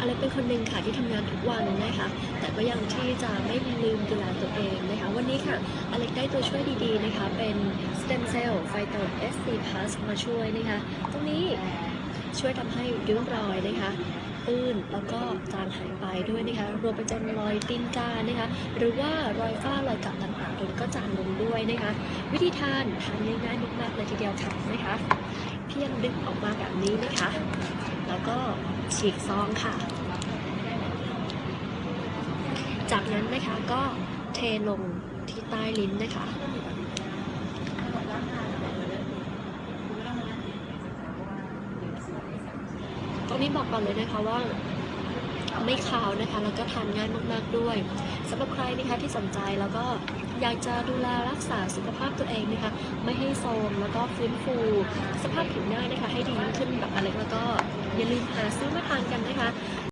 อเล็กเป็นคนหนึ่งค่ะที่ทำงานทุกวันนะคะ แต่ก็ยังที่จะไม่ลืมดูแลตัวเองนะคะ วันนี้ค่ะอเล็กได้ตัวช่วยดีๆนะคะ เป็น Stem Cell Phyto SC Plus มาช่วยนะคะ ตรงนี้ช่วยทำให้ริ้วรอยนะคะตื้นแล้วก็จางหายไปด้วยนะคะ รวมไปจนรอยตีนกานะคะ หรือว่ารอยฝ้ารอยกัดต่างๆตรงนี้ก็จางลงด้วยนะคะ วิธีทานทานง่ายๆมากๆเลยทีเดียวค่ะนะคะ เพียงดึงออกมาแบบนี้นะคะ แล้วก็ฉีกซองค่ะ จากนั้นนะคะก็เทลงที่ใต้ลิ้นนะคะตรงนี้บอกก่อนเลยนะคะว่าไม่คาวนะคะ แล้วก็ทานง่ายมาก ๆ ด้วยสำหรับใครนะคะที่สนใจแล้วก็อยากจะดูแลรักษาสุขภาพตัวเองนะคะ ไม่ให้โทรมแล้วก็ฟื้นฟู สภาพผิวหน้านะคะ ให้ดีขึ้นแบบ อย่าลืมหาซื้อมาทานกันนะคะ